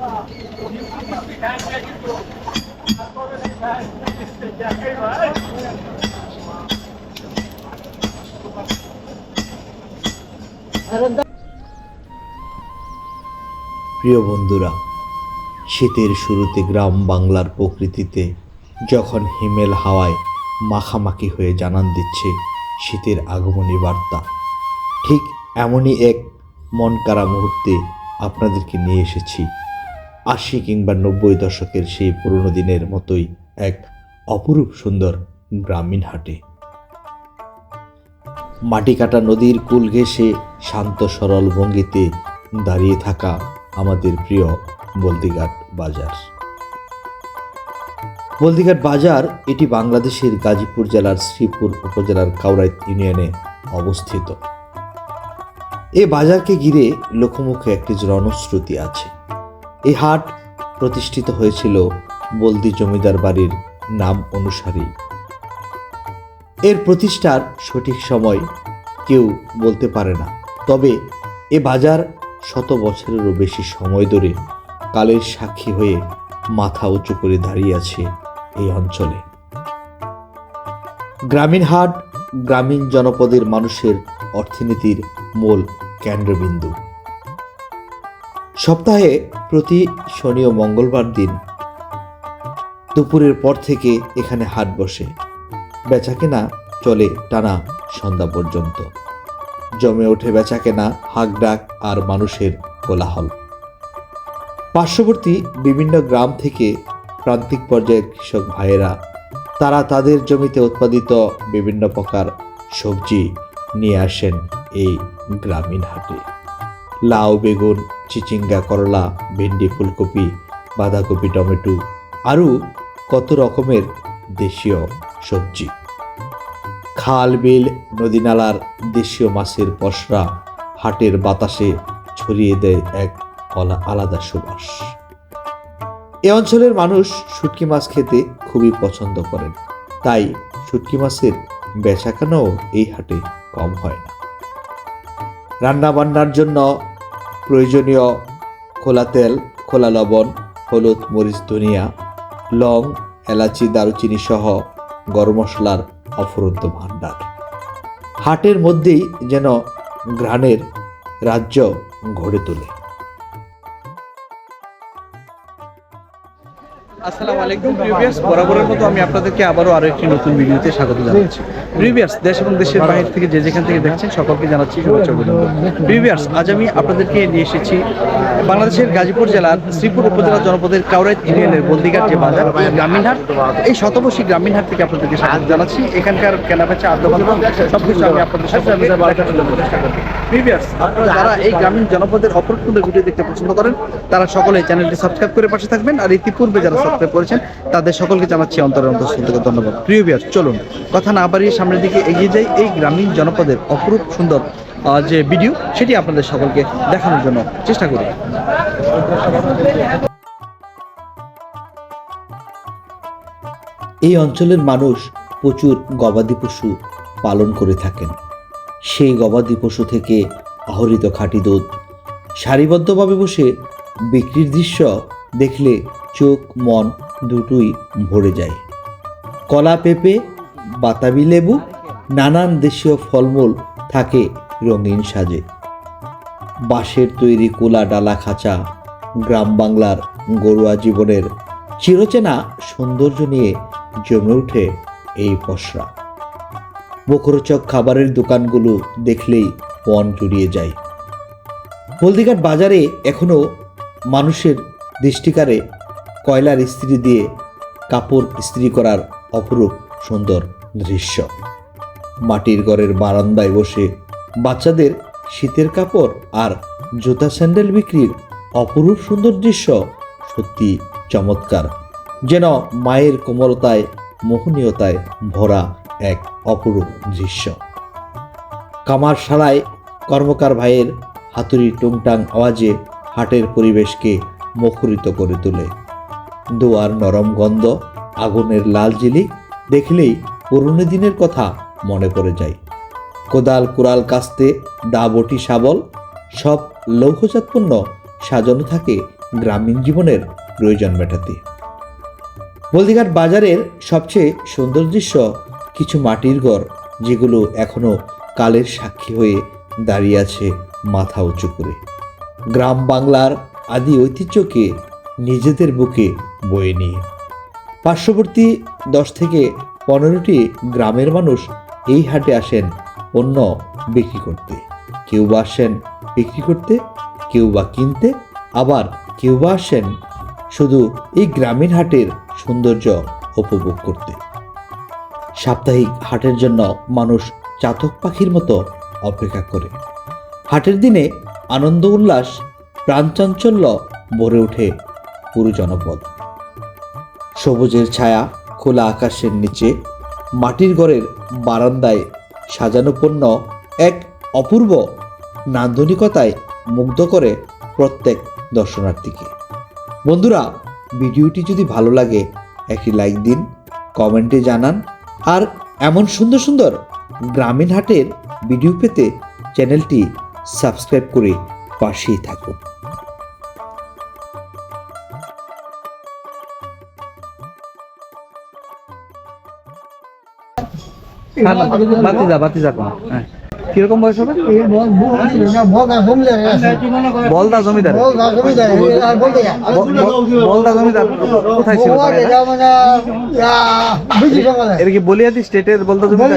প্রিয় বন্ধুরা, শীতের শুরুতে গ্রাম বাংলার প্রকৃতিতে যখন হিমেল হাওয়ায় মাখামাখি হয়ে জানান দিচ্ছে শীতের আগমনী বার্তা, ঠিক এমনই এক মন কাড়া মুহূর্তে আপনাদেরকে নিয়ে এসেছি। আশি কিংবা নব্বই দশকের সেই পুরনো দিনের মতোই এক অপরূপ সুন্দর গ্রামীণ হাটে। মাটি কাটা নদীর কুল ঘেঁষে শান্ত সরল ভঙ্গিতে দাঁড়িয়ে থাকা আমাদের প্রিয় বলদিঘাট বাজার। বলদিঘাট বাজার এটি বাংলাদেশের গাজীপুর জেলার শ্রীপুর উপজেলার কাউরাইত ইউনিয়নে অবস্থিত। এ বাজারকে ঘিরে লোকমুখে একটি জনশ্রুতি আছে। এই হাট প্রতিষ্ঠিত হয়েছিল বলদি জমিদার বাড়ির নাম অনুসারেই। এর প্রতিষ্ঠার সঠিক সময় কেউ বলতে পারে না। তবে এ বাজার শত বছরেরও বেশি সময় ধরে কালের সাক্ষী হয়ে মাথা উঁচু করে দাঁড়িয়ে আছে এই অঞ্চলে। গ্রামীণ হাট গ্রামীণ জনপদের মানুষের অর্থনীতির মূল কেন্দ্রবিন্দু। সপ্তাহে প্রতি শনি ও মঙ্গলবার দিন দুপুরের পর থেকে এখানে হাট বসে। বেচাকেনা চলে টানা সন্ধ্যা পর্যন্ত। জমে ওঠে বেচাকেনা হাক ডাক আর মানুষের কোলাহল। পার্শ্ববর্তী বিভিন্ন গ্রাম থেকে প্রান্তিক পর্যায়ের কৃষক ভাইয়েরা, তারা তাদের জমিতে উৎপাদিত বিভিন্ন প্রকার সবজি নিয়ে আসেন এই গ্রামীণ হাটে। লাউ, বেগুন, চিচিঙ্গা, করলা, ভেন্ডি, ফুলকপি, বাঁধাকপি, টমেটো আরও কত রকমের দেশীয় সবজি। খাল, বিল নদী নালার দেশীয় মাছের পসরা হাটের বাতাসে ছড়িয়ে দেয় এক আলাদা সুবাস। এ অঞ্চলের মানুষ শুটকি মাছ খেতে খুবই পছন্দ করেন। তাই শুটকি মাছের বেচাকেনাও এই হাটে কম হয় না। রান্না বান্নার জন্য প্রয়োজনীয় খোলা তেল, খোলা লবণ, হলুদ, মরিচ, ধনিয়া, লং, এলাচি, দারুচিনি সহ গরম মশলার অফুরন্ত ভাণ্ডার। হাটের মধ্যেই যেন ঘ্রাণের রাজ্য গড়ে তোলে। আসসালামু আলাইকুম বরাবরের মতো আমি আপনাদেরকে আবারও আরও একটি নতুন ভিডিওতে স্বাগত জানাচ্ছি। দেশ এবং দেশের থেকে যে যেখান থেকে দেখছেন, সকলকে জানাচ্ছি আজ আমি আপনাদেরকে নিয়ে এসেছি বাংলাদেশের গাজীপুর জেলার শ্রীপুর উপজেলা জনপদের কাউরাইত ইউনিয়নের বন্দিঘাট যে বাজার, গ্রামীণ হাট। এই শতবর্ষী গ্রামীণ হাট থেকে আপনাদেরকে স্বাগত জানাচ্ছি। এখানকার কেনাবেচা আদ্যবান্ত সব কিছু আমি আপনাদের সাথে আপনারা যারা এই গ্রামীণ জনপদের সুন্দর ভিডিও দেখতে পছন্দ করেন, তারা সকলে চ্যানেলটি সাবস্ক্রাইব করে পাশে থাকবেন। আর ইতিপূর্বে যারা সাবস্ক্রাইব করেছেন, তাদের সকলকে জানাচ্ছি অন্তরের অন্তর থেকে ধন্যবাদ। প্রিয় বিয়ার চলুন, কথা না বাড়িয়ে সামনের দিকে এগিয়ে যাই এই গ্রামীণ জনপদের অপরূপ সুন্দর যে ভিডিও, সেটি আপনাদের সকলকে দেখানোর জন্য চেষ্টা করি। এই অঞ্চলের মানুষ প্রচুর গবাদি পশু পালন করে থাকেন। সেই গবাদি পশু থেকে আহরিত খাঁটি দুধ, সারিবদ্ধভাবে বসে বিক্রির দৃশ্য দেখলে চোখ, মন দুটোই ভরে যায়। কলা পেঁপে, বাতাবি লেবু, নানান দেশীয় ফলমূল থাকে রঙিন সাজে। বাঁশের তৈরি কোলা ডালা খাঁচা গ্রাম বাংলার গরুয়া জীবনের চিরচেনা সৌন্দর্য নিয়ে জমে ওঠে এই পসরা। মুখরোচক খাবারের দোকানগুলো দেখলেই মন জুড়িয়ে যায়। হলদিঘাট বাজারে এখনও মানুষের দৃষ্টিকারে কয়লার ইস্ত্রি দিয়ে কাপড় ইস্ত্রি করার অপরূপ সুন্দর দৃশ্য। মাটির ঘরের বারান্দায় বসে বাচ্চাদের শীতের কাপড় আর জুতা স্যান্ডেল বিক্রির অপরূপ সুন্দর দৃশ্য সত্যি চমৎকার, যেন মায়ের কোমলতায়, মোহনীয়তায় ভরা এক অপরূপ দৃশ্য। কামারশালায় কর্মকার ভাইয়ের হাতুড়ি টুংটাং আওয়াজে হাটের পরিবেশকে মুখরিত করে তোলে। দোয়ার নরম গন্ধ, আগুনের লাল জিলিক দেখলেই পুরনো দিনের কথা মনে পড়ে যায়। কোদাল কুড়াল কাস্তে দা বটি শাবল, সব লৌহজাত পণ্য সাজানো থাকে গ্রামীণ জীবনের প্রয়োজন মেটাতে। বলদিঘাট বাজারের সবচেয়ে সুন্দর দৃশ্য কিছু মাটির ঘর, যেগুলো এখনও কালের সাক্ষী হয়ে দাঁড়িয়ে আছে মাথা উঁচু করে। গ্রাম বাংলার আদি ঐতিহ্যকে নিজেদের বুকে বয়ে নিয়ে পার্শ্ববর্তী দশ থেকে পনেরোটি গ্রামের মানুষ এই হাটে আসেন পণ্য বিক্রি করতে। কেউ বা আসেন বিক্রি করতে, কেউ বা কিনতে, আবার কেউ বা আসেন শুধু এই গ্রামীণ হাটের সৌন্দর্য উপভোগ করতে। সাপ্তাহিক হাটের জন্য মানুষ চাতক পাখির মতো অপেক্ষা করে। হাটের দিনে আনন্দ উল্লাস, প্রাণচাঞ্চল্য ভরে ওঠে পুরো জনপদ। সবুজের ছায়া খোলা আকাশের নিচে, মাটির ঘরের বারান্দায় সাজানো পণ্য এক অপূর্ব নান্দনিকতায় মুগ্ধ করে প্রত্যেক দর্শনার্থীকে। বন্ধুরা, ভিডিওটি যদি ভালো লাগে, একটি লাইক দিন, কমেন্টে জানান, আর এমন সুন্দর সুন্দর গ্রামীণ হাটের ভিডিও পেতে চ্যানেলটি সাবস্ক্রাইব করে পাশেই থাকুন। বাতিজা বাতিজা কোন হ্যাঁ। কীরকম বয়স হবে? বলদা জমিদার। বলদা জমিদার কোথায় ছিল তার এটা? এটা কি বলিয়াদি স্টেটের বলদা জমিদার?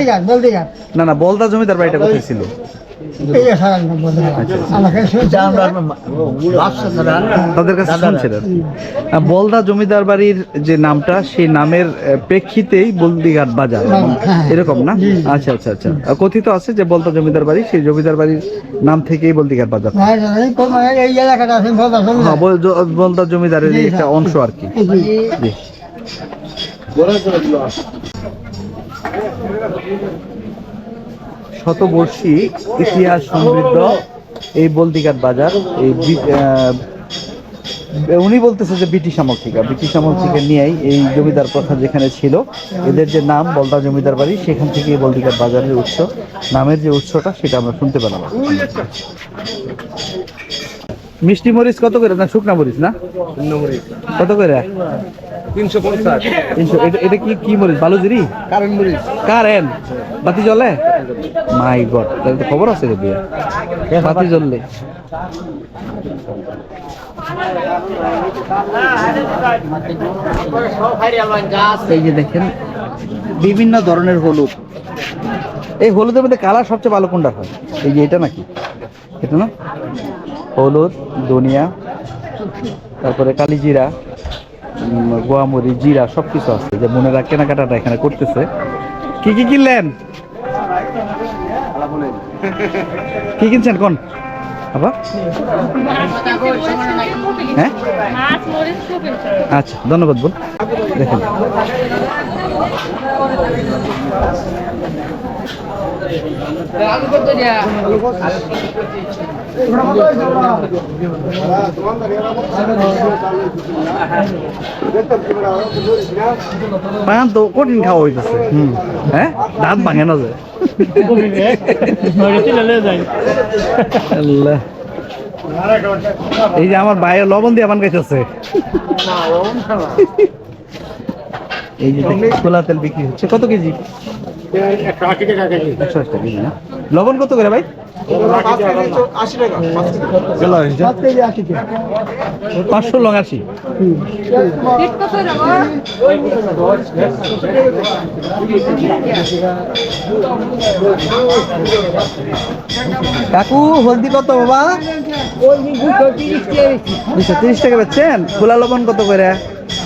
না না বলদা জমিদার বাড়িটা কোথায় ছিল? তাদের কাছে শুনছিলেন। বলদা জমিদার বাড়ির যে নামটা সেই নামের প্রেক্ষিতেই বলদিঘাট বাজার। এরকম না? আচ্ছা আচ্ছা আচ্ছা। কথিত আছে যে বলদা জমিদার বাড়ি সেই জমিদার বাড়ির নাম থেকেই বলদিঘাট বাজার। হ্যাঁ বলদা জমিদারের একটা অংশ আর কি। জি। শতবর্ষী ইতিহাস সমৃদ্ধ এই বলদিঘাট বাজার, এই উনি বলতেছে যে ব্রিটিশ আমল থেকে ব্রিটিশ আমল থেকে নিয়েই এই জমিদার প্রথা যেখানে ছিল, এদের যে নাম বলদা জমিদার বাড়ি, সেখান থেকে এই বলদিঘাট বাজারের উৎস, নামের যে উৎসটা সেটা আমরা শুনতে পেলাম। মিষ্টি মরিচ কত করে? না শুকনা মরিচ না? কত করে? তিনশো পঞ্চাশ। তিনশো। এটা কি কি মরিচ? বালুজিরি? কারণ মরিচ। কারেন্ট বাতি জ্বলে? মাই গড তাহলে তো খবর আছে রে বিয়া বাতি জ্বললে। এই যে দেখেন বিভিন্ন ধরনের হলুদ। এই হলুদের মধ্যে কালার সবচেয়ে ভালো কোনটা হয়? এই যে এটা নাকি? এটা না? হলুদ, ধনিয়া, তারপরে কালিজিরা জিরা গোয়ামরি জিরা সব কিছু আছে। যে বোনেরা কেনাকাটাটা এখানে করতেছে। কি কি কিনলেন? কি কিনছেন কোন? হ্যাঁ? আচ্ছা ধন্যবাদ বোন। দেখেন। কঠিন খাওয়া হইতেছে। হ্যাঁ দাঁত ভাঙে না এই যে আমার ভাইয়ের লবণ দিয়ে পান খাইতেছে। এই যে খোলা তেল বিক্রি হচ্ছে। কত কেজি? লবণ কত করে ভাই? পাঁচশো লং আশি কাকু, হলদি কত বাবা? দুশো তিরিশ টাকা বেচছেন? খোলা লবণ কত করে?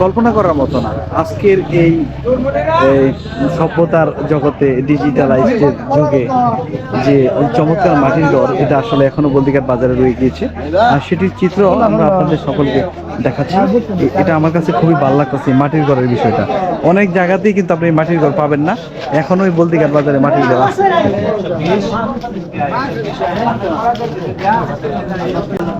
কল্পনা করার মতো না। আজকের এই সভ্যতার জগতে ডিজিটালাইজড যুগে যে চমৎকার মাটির ঘর, এটা আসলে এখনও বলদিঘাট বাজারে রয়ে গিয়েছে। আর সেটির চিত্র আমরা আপনাদের সকলকে দেখাচ্ছি। এটা আমার কাছে খুবই ভালো লাগতেছে মাটির ঘরের বিষয়টা। অনেক জায়গাতেই কিন্তু আপনি মাটির ঘর পাবেন না। এখনও ওই বলদিঘাট বাজারে মাটির ঘর আছে।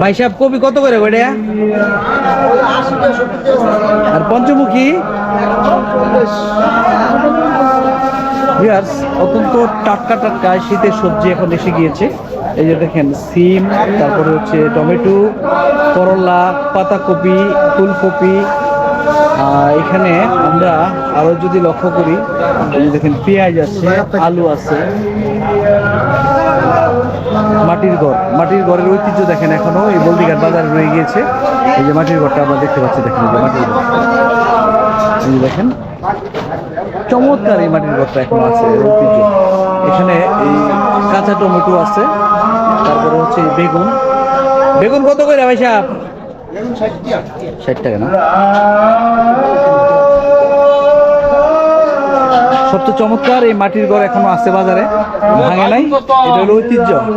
ভাই সাহেব কবি কত করে গোটা আর পঞ্চমুখী? অত্যন্ত টাটকা টাটকা শীতের সবজি এখন এসে গিয়েছে। এই যে দেখেন, সিম, তারপরে হচ্ছে টমেটো, করলা, পাতাকপি, ফুলকপি। এখানে আমরা আরও যদি লক্ষ্য করি দেখেন, পেঁয়াজ আছে, আলু আছে। মাটির ঘর, মাটির ঘরের ঐতিহ্য দেখেন এখনও, এই বলদিঘাট বাজারে রয়ে গিয়েছে। এই যে মাটির ঘরটা আমরা দেখতে পাচ্ছি, দেখেন মাটির ঘর। দেখেন চমৎকার এই মাটির ঘরটা এখন আছে এখানে এই কাঁচা টমেটো আছে, তারপরে হচ্ছে বেগুন। বেগুন কত করে ভাই সাহেব? ষাট টাকা না? সবচেয়ে চমৎকার এই মাটির ঘর এখনও আছে বাজারে, ভাঙে নাই, এটা হলো ঐতিহ্য। মু-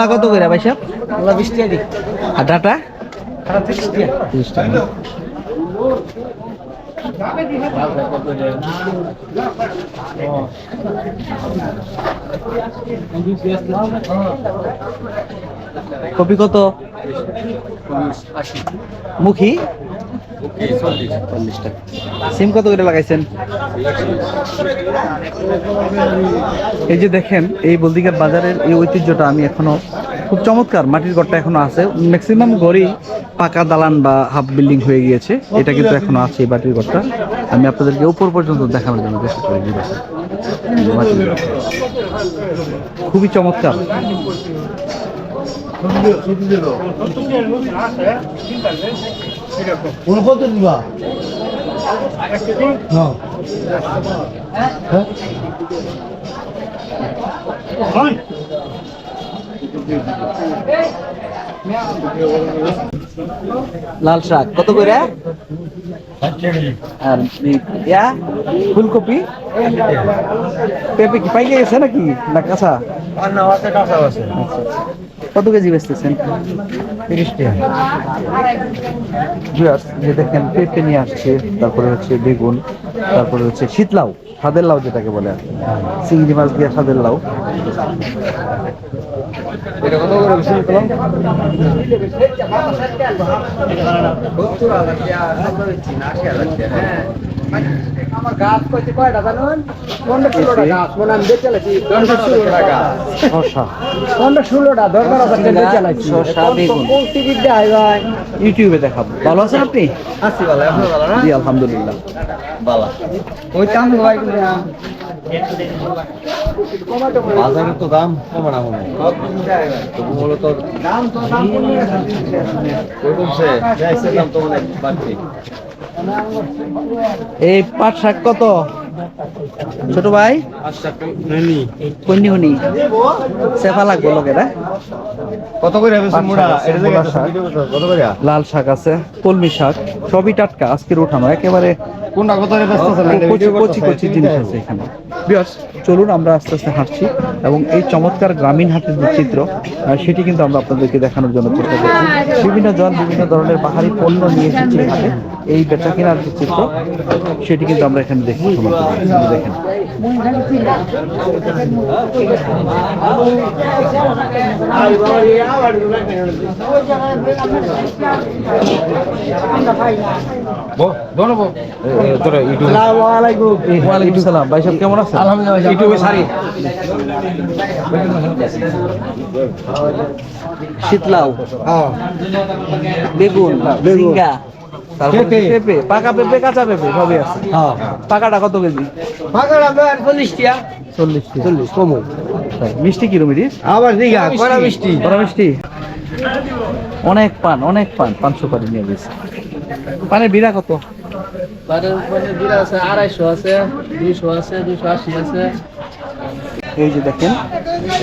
মূলা কত করে ভাই সাহেব? আর ডাটা? কপি কত? মুখী? সিম কত করে লাগাইছেন? এই যে দেখেন, এই বলদিঘাট বাজারের এই ঐতিহ্যটা আমি এখনও খুব চমৎকার, মাটির ঘরটা এখনও আছে। ম্যাক্সিমাম ঘরই পাকা দালান বা হাফ বিল্ডিং হয়ে গিয়েছে। এটা কিন্তু এখনও আছে এই মাটির ঘরটা আমি আপনাদেরকে উপর পর্যন্ত দেখানোর জন্য চেষ্টা করি খুবই চমৎকার। কোন কত দিবা? হ্যাঁ? লাল শাক। কত করে? আর ইয়া ফুলকপি? পেঁপে কি পাইকে গেছে নাকি? না কাঁচা? কত কেজি বেচতেছেন? তিরিশ টাকা যে দেখেন পেঁপে নিয়ে আসছে তারপরে হচ্ছে বেগুন তারপরে হচ্ছে শীতলাউ সাদের লাউ যেটাকে বলে আর। চিংড়ি মাছ দিয়ে সাদের লাউ। এটা কত করে বেশি পেলাম আমার গাছ কইতে কয়টা জানুন? পনেরো ষোলোটা গাছ মনে আমি বেচে লাইছি। পনেরো ষোলোটা গাছ। পনেরো ষোলোটা দশ বারো হাজার টাকা বেচে লাইছি। টিকিট দেয় ভাই? ইউটিউবে দেখাবো। ভালো আছেন আপনি? আসি ভালো আপনি ভালো না? জি আলহামদুলিল্লাহ। ওই দাম ভাই বাজারে তো দাম কমে না মনে হয়। তবু মূলত দাম তো দাম ওই কমছে দাম তো অনেক বাড়তি এই পাট শাক কত? ছোট ভাই? কন্যা হনি সেফা লাগবো লোকেরা কত করে করছ, কত করে? লাল শাক আছে কলমি শাক সবই টাটকা আজকের উঠানো একেবারে কোনটা কত কচি কচি জিনিস আছে এখানে। চলুন আমরা আস্তে আস্তে হাঁটছি। এবং এই চমৎকার গ্রামীণ হাটের যে চিত্র সেটি কিন্তু আমরা আপনাদেরকে দেখানোর জন্য চেষ্টা করছি। বিভিন্ন জন বিভিন্ন ধরনের পাহাড়ি পণ্য নিয়ে এসেছে হাটে। এই বেচা কেনার যে চিত্র, সেটি কিন্তু আমরা এখানে দেখি দেখেন। সাহেব কেমন আছেন? ইউটিউবে সারি। শীতলাউ। হ্যাঁ। বেগুন ঝিঙ্গা। পেঁপে। পাকা পেঁপে কাঁচা পেঁপে সবই আছে। হ্যাঁ। পাকাটা কত কেজি? আপনার চল্লিশ টিয়া চল্লিশ চল্লিশ কমো। মিষ্টি কিরম এটি আবার দিঘা কড়া মিষ্টি। বড় মিষ্টি? অনেক পান অনেক পান পান সুপারি নিয়ে গেছে। পানের বিড়া কত? আড়াইশো আছে দুইশো আছে দুইশো আশি আছে। এই যে দেখেন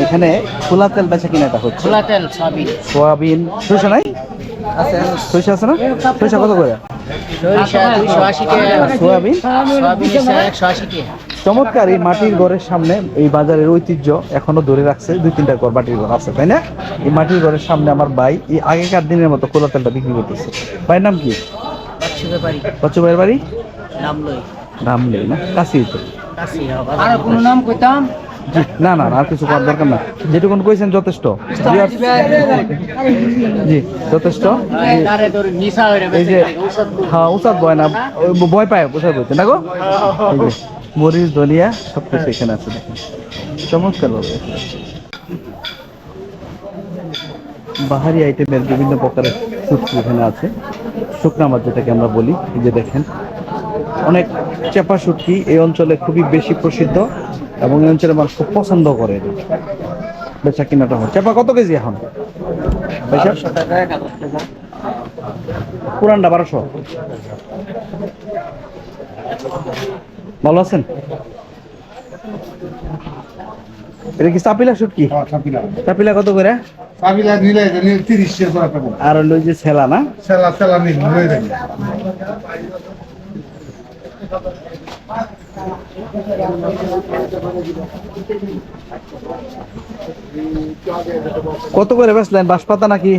এখানে খোলা তেল বেচা কিনাটা হচ্ছে। খোলা তেল সবই সোয়াবিন। সরিষা নাই? আছে। সরিষা আছে না? সরিষা কত করে? সরিষা দুইশো আশি কে সোয়াবিন? সয়াবিন একশো আশি টাকা। চমৎকার এই মাটির ঘরের সামনে এই বাজারের ঐতিহ্য এখনও ধরে রাখছে দুই তিনটা ঘর মাটির ঘর আছে তাই না? এই মাটির ঘরের সামনে আমার ভাই এই আগেকার দিনের মতো খোলা তেলটা বিক্রি করতেছে। ভাইয়ের নাম কি? বাচ্চু ভাইয়ের বাড়ি? নাম লই না কাছেই তো। আর কোনো নাম কইতাম? জি, না না না, আর কিছু করার দরকার না যেটুকুন কইছেন যথেষ্ট। জি যথেষ্ট। হয়ে এই যে হ্যাঁ উচাত ভয় না ভয় পায় উচাত বলতে না গো? এই যে মরিচ ধনিয়া সব কিছু এখানে আছে দেখেন। চমৎকার ভাবে বাহারি আইটেমের বিভিন্ন প্রকারের শুটকি এখানে আছে। শুকনা মাছ যেটাকে আমরা বলি এই যে দেখেন। অনেক চেপা শুটকি এই অঞ্চলে খুবই বেশি প্রসিদ্ধ এবং এই অঞ্চলের মানুষ খুব পছন্দ করে বেচা কিনাটা হয় চেপা কত কেজি এখন? পুরানটা বারোশো। ভালো আছেন? এটা কি চাপিলা শুটকি চাপিলা। কত করে? কাবিলা নিলে তিরিশ আর হলো যে ছেলা না? সেলা নিয়ে কত করে বেচলেন? বাঁশপাতা নাকি?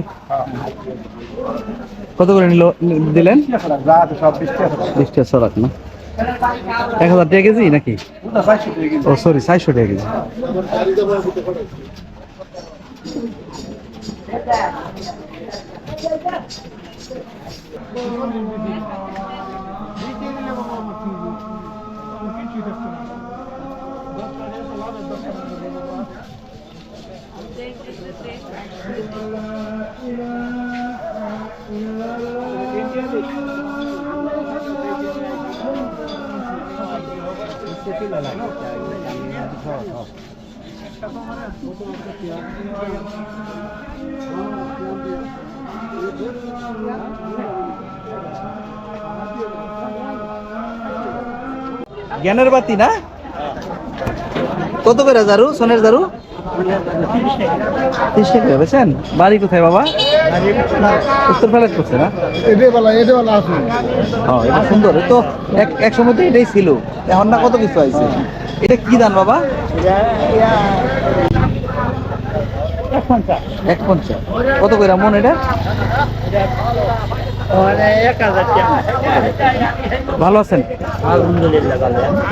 কত করে নিল দিলেন? টাকা। সরাক না? এক হাজার টাকা কেজি নাকি? ও সরি চারশো টাকা কেজি। জ্ঞানের বাতি না? কত করে জারু সোনের জারু তিরিশ টাকা বেছেন বাড়ি কোথায় বাবা? উত্তর ফেলাট করছে না? হ্যাঁ এটা সুন্দর। তো এক এক সময় তো এটাই ছিল। এখন না কত কিছু আছে এটা কি দান বাবা? এক পঞ্চাশ। কত করে মন এটা? ভালো আছেন?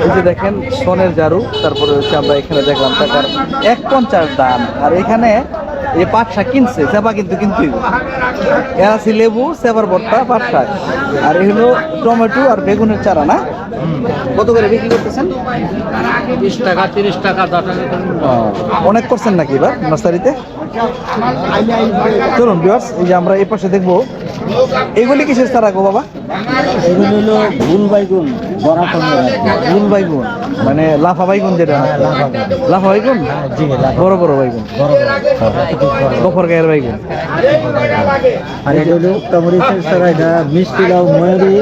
এই যে দেখেন, সোনের জারু তারপরে হচ্ছে আমরা এখানে দেখলাম টাকার এক পঞ্চাশ দাম। আর এখানে এই পাট শাক কিনছে সেবা কিন্তু কিন্তু এরা আছে লেবু সেবার ভর্তা পাট শাক আর এই হলো টমেটো আর বেগুনের চারা না? কত করে বিক্রি করতেছেন? বিশ টাকা তিরিশ টাকা অনেক করছেন নাকি এবার নার্সারিতে? চলুন বিয়ার্স এই যে আমরা এই পাশে দেখব। এগুলি কিসের চারা গো বাবা? এগুলো হলো ভুল বাইগুন বড় গুল বাইগুন মানে লাফা বাইগুন যেটা লাফা বাইগুন বড় বড় বাইগুন গফর গায়ের বাইগুন আর এটা হলো উত্তামরিচের ছাড়া এটা মিষ্টি লাউ ময়ূরি।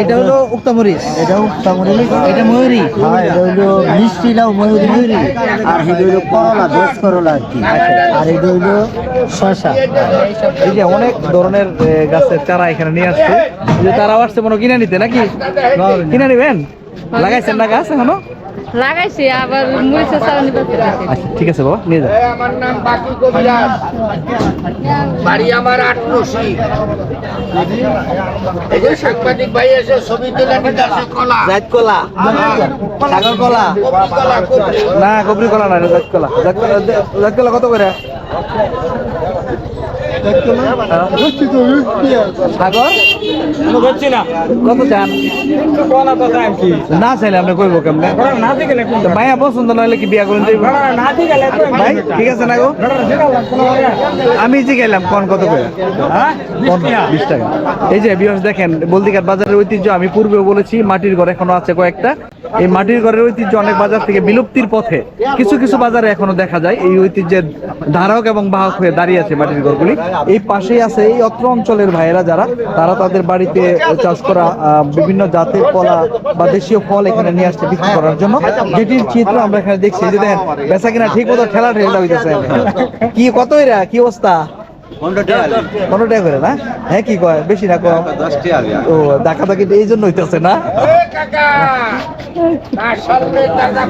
এটা হলো উক্তামরিচ এটা উত্তামরিচ এটা ময়ূরী। হ্যাঁ এটা হলো মিষ্টি লাউ ময়ূরি। ময়ূরি আর এটা হলো করলা দশ করলা আর কি। আর এটা হলো শশা এই যে অনেক ধরনের গাছের চারা এখানে নিয়ে আসছে। যে তারাও আসছে মনে কিনে নিতে নাকি? কিনে নিবেন? লাগাইছেন না গাছ এখনও? লাগাইছি আবার চালানি আচ্ছা ঠিক আছে বাবা নিয়ে যান। আমার নাম বাকি কবিরাজ। বাড়ি আমার আটনসি এই যে সাংবাদিক ভাই এসে ছবি তুলে নিতে আসে কলা। জাত কলা। সাগর কলা। কলা না কবরি কলা না জাত কলা। জাত কলা জাত কলা কত করে? হ্যাঁ? সাগর? কত চান? না চাইলে কইব কেমনে? পছন্দ কি বিয়া ভাই, ঠিক আছে না গো? আমি যে গেলাম কত করে? বিশ টাকা। এই যে বিয়স দেখেন, বলদিঘাট বাজারের ঐতিহ্য আমি পূর্বেও বলেছি, মাটির ঘর এখনও আছে কয়েকটা। এই মাটির ঘরের ঐতিহ্য অনেক বাজার থেকে বিলুপ্তির পথে কিছু কিছু বাজারে এখনও দেখা যায়। এই ঐতিহ্যের ধারক এবং বাহক হয়ে দাঁড়িয়ে আছে মাটির ঘরগুলি। এই পাশেই আছে এই অত্র অঞ্চলের ভাইয়েরা যারা, তারা তাদের বাড়িতে চাষ করা বিভিন্ন জাতের কলা বা দেশীয় ফল এখানে নিয়ে আসছে বিক্রি করার জন্য। যেটির চিত্র আমরা এখানে দেখছি। যে দেখেন, বেচা কিনা ঠিক মতো ঠেলা ঠেলা হইতেছে কি, কত এরা? কি অবস্থা? পনেরো টাকা করে না হ্যাঁ কি কয় বেশি না কম ও দেখা দেখি এই জন্য হইতেছে না সামনে দাদা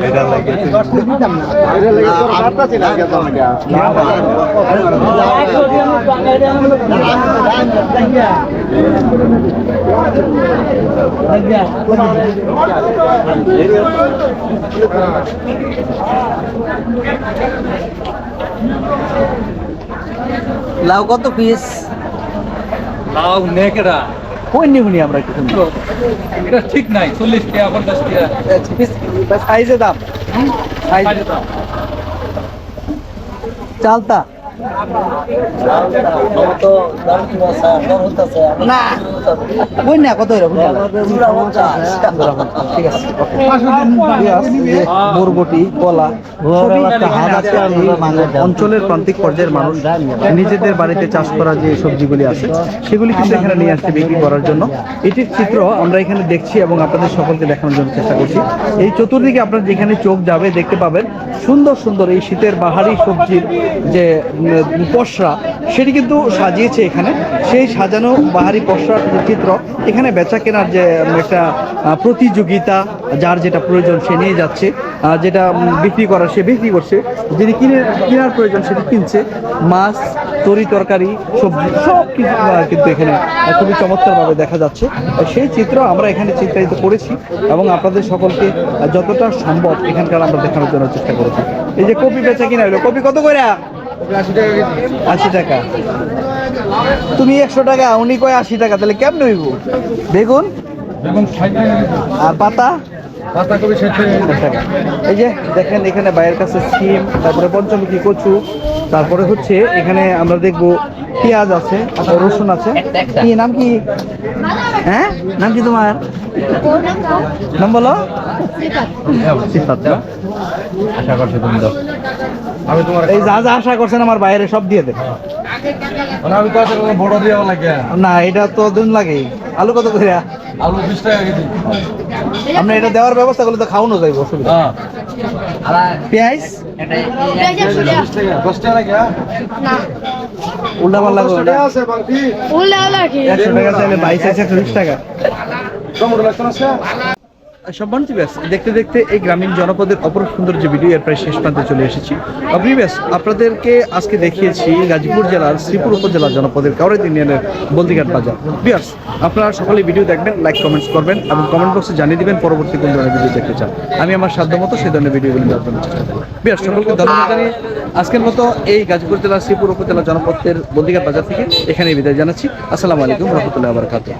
লাউ কত পিস লাউ নেকড়া কই নিহুনি আমরা কিছু। এটা ঠিক নাই চল্লিশ টাকা পঞ্চাশ টাকা। পিস সাইজে দাম? সাইজ চালতা? না। কই না কত ঠিক আছে পেঁয়াজ, এই যে বরবটি কলা আছে। অঞ্চলের প্রান্তিক পর্যায়ের মানুষ নিজেদের বাড়িতে চাষ করা যে সবজিগুলি আছে সেগুলি কিন্তু এখানে নিয়ে আসছে বিক্রি করার জন্য। এটির চিত্র আমরা এখানে দেখছি এবং আপনাদের সকলকে দেখানোর জন্য চেষ্টা করছি। এই চতুর্দিকে আপনার যেখানে চোখ যাবে দেখতে পাবেন সুন্দর সুন্দর এই শীতের বাহারি সবজির যে পসরা, সেটি কিন্তু সাজিয়েছে এখানে। সেই সাজানো বাহারি পসরার যে চিত্র, এখানে বেচা কেনার যে একটা প্রতিযোগিতা, যার যেটা প্রয়োজন সে নিয়ে যাচ্ছে। যেটা বিক্রি করার, সে বিক্রি করছে। যিনি কিনে, কেনার প্রয়োজন সেটি কিনছে। মাছ, তরি তরকারি, সবজি, সব কিছু কিন্তু এখানে খুবই চমৎকারভাবে দেখা যাচ্ছে। সেই চিত্র আমরা এখানে চিত্রায়িত করেছি এবং আপনাদের সকলকে যতটা সম্ভব এখানকার আমরা দেখানোর জন্য চেষ্টা করেছি। এই যে কপি বেচা কিনা হলো, কপি কত করে আশি টাকা তুমি একশো টাকা উনি কয় আশি টাকা তাহলে কেমন হইব? বেগুন? আর পাতা? পাতাকপি ষাট টাকা টাকা। এই যে দেখেন এখানে বাইরের কাছে সিম তারপরে পঞ্চমুখী কচু তারপরে হচ্ছে এখানে আমরা দেখব পেঁয়াজ আছে আর রসুন আছে। কি নাম কি? হ্যাঁ? নাম কি তোমার? নাম বলো? আশা করছি তুমি দাও। আমি তোমার এই যা যা আশা করছেন আমার বাইরে সব দিয়ে দেবে মানে আমি তো আসলে বড় দিয়ে লাগে। না এটা তো দিন লাগে আলু কত করে? আলু বিশ টাকা কেজি। আমরা এটা দেওয়ার ব্যবস্থা করলে তো খাওয়ানো যাইব অসুবিধা। হ্যাঁ। পেঁয়াজ? টাকা। দশ টাকা লাগে উল্টা পাল্লা আছে বাকি উল্লা উল্লা কি? একশো টাকা চাইলে বাইশ একশো বিশ টাকা। টমেটো লাগতো না স্যার সম্মানিত ব্যাস দেখতে দেখতে এই গ্রামীণ জনপদের অপর সুন্দর যে ভিডিও, এর প্রায় শেষ প্রান্তে চলে এসেছি। ব্যাস আপনাদেরকে আজকে দেখিয়েছি গাজীপুর জেলার শ্রীপুর উপজেলা জনপদের কাউরে ইউনিয়নের বলদিঘাট বাজার। বিয়ার্স আপনারা সকলে ভিডিও দেখবেন, লাইক, কমেন্টস করবেন এবং কমেন্ট বক্সে জানিয়ে দিবেন পরবর্তী কোন ধরনের ভিডিও দেখতে চান। আমি আমার সাধ্য মতো সেই ধরনের ভিডিওগুলি দেওয়ার জন্য চেষ্টা করব। বিয়ার্স সকলকে ধন্যবাদ জানিয়ে আজকের মতো এই গাজীপুর জেলার শ্রীপুর উপজেলা জনপদের বলদিঘাট বাজার থেকে এখানেই বিদায় জানাচ্ছি। আসসালামু আলাইকুম রহমতুল্লাহ বারকাতুহ।